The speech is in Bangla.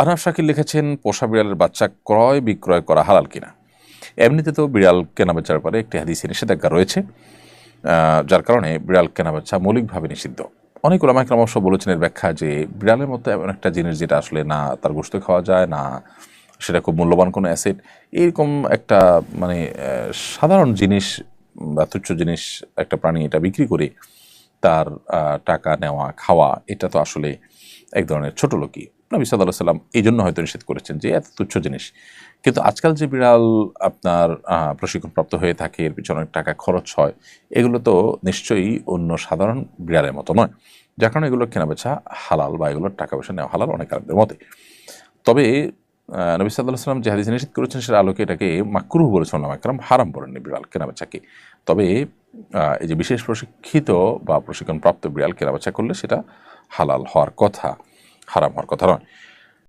আরহাব শাকির লিখেছেন, পোষা বিড়ালের বাচ্চা ক্রয় বিক্রয় করা হালাল কিনা? এমনিতে তো বিড়াল কেনাবেচার পরে একটি হাদিসে নিষেধাজ্ঞা রয়েছে যার কারণে বিড়াল কেনাবেচা মৌলিকভাবে নিষিদ্ধ। অনেক ওলামাই ক্রমশ বলেছেন এর ব্যাখ্যা যে বিড়ালের মতো এমন একটা জিনিস যেটা আসলে না তার গোস্ত খাওয়া যায়, না সেটা খুব মূল্যবান কোনো অ্যাসেট। এরকম একটা মানে সাধারণ জিনিস বা তুচ্ছ জিনিস একটা প্রাণী এটা বিক্রি করে তার টাকা নেওয়া, খাওয়া এটা তো আসলে এক ধরনের ছোট লোকই। নবী সাল্লাহ সাল্লাম এই জন্য হয়তো নিষেধ করেছেন যে এত তুচ্ছ জিনিস। কিন্তু আজকাল যে বিড়াল আপনার প্রশিক্ষণপ্রাপ্ত হয়ে থাকে, এর পিছনে অনেক টাকা খরচ হয়, এগুলো তো নিশ্চয়ই অন্য সাধারণ বিড়ালের মতো নয়। যার কারণে এগুলো কেনাবেচা হালাল বা এগুলোর টাকা পয়সা নেওয়া হালাল অনেক আরবদের মতে। তবে নবী সাল্লাহ সাল্লাম যে হাদিসে নিষেধ করেছেন সেটা আলোকে এটাকে মাকরুহ বলেছেন একরাম হারাম বলেননি বিড়াল কেনাবেচাকে। তবে এই যে বিশেষ প্রশিক্ষিত বা প্রশিক্ষণপ্রাপ্ত বিড়াল কেনাবেচা করলে সেটা হালাল হওয়ার কথা। হারাম হওয়ার কথা নয়।